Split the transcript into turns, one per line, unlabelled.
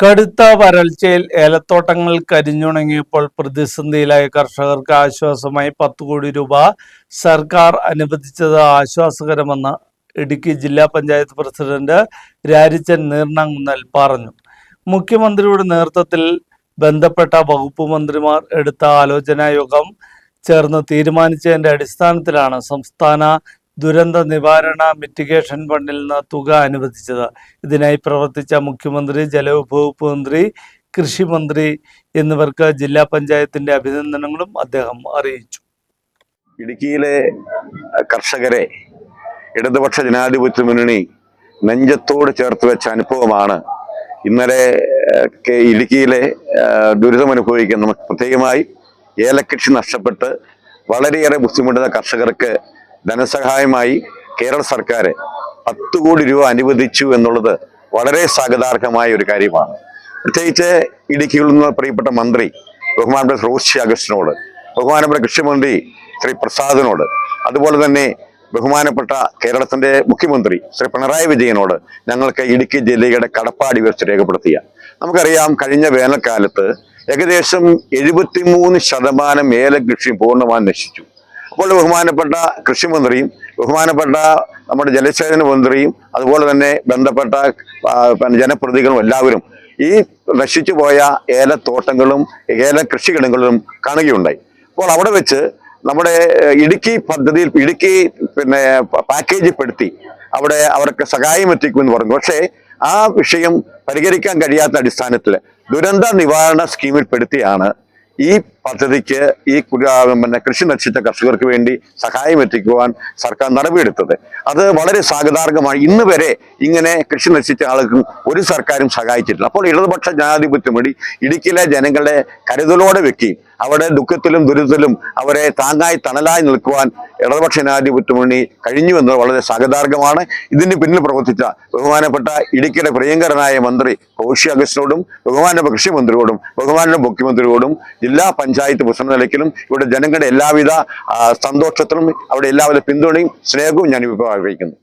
കടുത്ത വരൾച്ചയിൽ ഏലത്തോട്ടങ്ങൾ കരിഞ്ഞുണങ്ങിയപ്പോൾ പ്രതിസന്ധിയിലായ കർഷകർക്ക് ആശ്വാസമായി പത്ത് കോടി രൂപ സർക്കാർ അനുവദിച്ചത് ആശ്വാസകരമെന്ന് ഇടുക്കി ജില്ലാ പഞ്ചായത്ത് പ്രസിഡന്റ് രാരിച്ചൻ നീർണങ്ങുന്നൽ പറഞ്ഞു. മുഖ്യമന്ത്രിയുടെ നേതൃത്വത്തിൽ ബന്ധപ്പെട്ട വകുപ്പ് മന്ത്രിമാർ എടുത്ത ആലോചനാ യോഗം ചേർന്ന് തീരുമാനിച്ചതിന്റെ അടിസ്ഥാനത്തിലാണ് സംസ്ഥാന ദുരന്ത നിവാരണ മിറ്റിഗേഷൻ ഫണ്ടിൽ നിന്ന് തുക അനുവദിച്ചത്. ഇതിനായി പ്രവർത്തിച്ച മുഖ്യമന്ത്രി ജലവിഭവ മന്ത്രി കൃഷിമന്ത്രി എന്നിവർക്ക് ജില്ലാ പഞ്ചായത്തിന്റെ അഭിനന്ദനങ്ങളും അദ്ദേഹം അറിയിച്ചു.
ഇടുക്കിയിലെ കർഷകരെ ഇടതുപക്ഷ ജനാധിപത്യ മുന്നണി നെഞ്ചത്തോട് ചേർത്ത് വെച്ച അനുഭവമാണ്. ഇന്നലെ ഇടുക്കിയിലെ ദുരിതമനുഭവിക്കുന്ന പ്രത്യേകമായി ഏലക്കൃഷി നഷ്ടപ്പെട്ട് വളരെയേറെ ബുദ്ധിമുട്ടുന്ന കർഷകർക്ക് ധനസഹായമായി കേരള സർക്കാർ പത്ത് കോടി രൂപ അനുവദിച്ചു എന്നുള്ളത് വളരെ സ്വാഗതാർഹമായ ഒരു കാര്യമാണ്. പ്രത്യേകിച്ച് ഇടുക്കിയിൽ നിന്ന് പ്രിയപ്പെട്ട മന്ത്രി ബഹുമാനപ്പെട്ട റോസി അഗസ്റ്റിനോട് ബഹുമാനപ്പെട്ട കൃഷിമന്ത്രി ശ്രീ പ്രസാദിനോട് അതുപോലെ തന്നെ ബഹുമാനപ്പെട്ട കേരളത്തിന്റെ മുഖ്യമന്ത്രി ശ്രീ പിണറായി വിജയനോട് ഞങ്ങൾക്ക് ഇടുക്കി ജില്ലയുടെ കടപ്പാടി ഉയർച്ച രേഖപ്പെടുത്തിയ. നമുക്കറിയാം കഴിഞ്ഞ വേനൽക്കാലത്ത് ഏകദേശം എഴുപത്തിമൂന്ന് ശതമാനം ഏലകൃഷി പൂർണമായും നശിച്ചു. അപ്പോൾ ബഹുമാനപ്പെട്ട കൃഷിമന്ത്രിയും ബഹുമാനപ്പെട്ട നമ്മുടെ ജലസേചന മന്ത്രിയും അതുപോലെ തന്നെ ബന്ധപ്പെട്ട ജനപ്രതികളും എല്ലാവരും ഈ നശിച്ചു പോയ ഏലത്തോട്ടങ്ങളും ഏല കൃഷിയിടങ്ങളും കാണുകയുണ്ടായി. അപ്പോൾ അവിടെ വെച്ച് നമ്മുടെ ഇടുക്കി പദ്ധതിയിൽ ഇടുക്കി പിന്നെ പാക്കേജ് പെടുത്തി അവിടെ അവർക്ക് സഹായം എത്തിക്കുമെന്ന് പറഞ്ഞു. പക്ഷേ ആ വിഷയം പരിഹരിക്കാൻ കഴിയാത്ത അടിസ്ഥാനത്തിൽ ദുരന്ത നിവാരണ സ്കീമിൽ പെടുത്തിയാണ് ഈ പദ്ധതിക്ക് ഈ പിന്നെ കൃഷി നശിച്ച കർഷകർക്ക് വേണ്ടി സഹായം എത്തിക്കുവാൻ സർക്കാർ നടപടിയെടുത്തത്. അത് വളരെ സ്വാഗതാർഹമാണ് ഇന്ന് വരെ ഇങ്ങനെ കൃഷി നശിച്ച ആൾക്കും ഒരു സർക്കാരും സഹായിച്ചിട്ടില്ല. അപ്പോൾ ഇടതുപക്ഷ ജനാധിപത്യം വഴി ഇടുക്കിയിലെ ജനങ്ങളെ കരുതലോടെ വെക്കുകയും അവിടെ ദുഃഖത്തിലും ദുരിതത്തിലും അവരെ താങ്ങായി തണലായി നിൽക്കുവാൻ ഇടതുപക്ഷ ജനാധിപത്യ മുന്നണി കഴിഞ്ഞു എന്നത് വളരെ സ്വാഗതാർഹമാണ് ഇതിന് പിന്നിൽ പ്രവർത്തിച്ച ബഹുമാനപ്പെട്ട ഇടുക്കിയുടെ പ്രിയങ്കരനായ മന്ത്രി കോശി അഗസ്റ്റിനോടും ബഹുമാനപ്പെട്ട കൃഷിമന്ത്രിയോടും ബഹുമാനപ്പെട്ട മുഖ്യമന്ത്രിയോടും ജില്ലാ പഞ്ചായത്ത് പ്രസിഡന്റ് നിലയ്ക്കലും ഇവിടെ ജനങ്ങളുടെ എല്ലാവിധ സന്തോഷത്തിലും അവിടെ എല്ലാവിധ പിന്തുണയും സ്നേഹവും ഞാൻ ഇപ്പോൾ അറിയിക്കുന്നു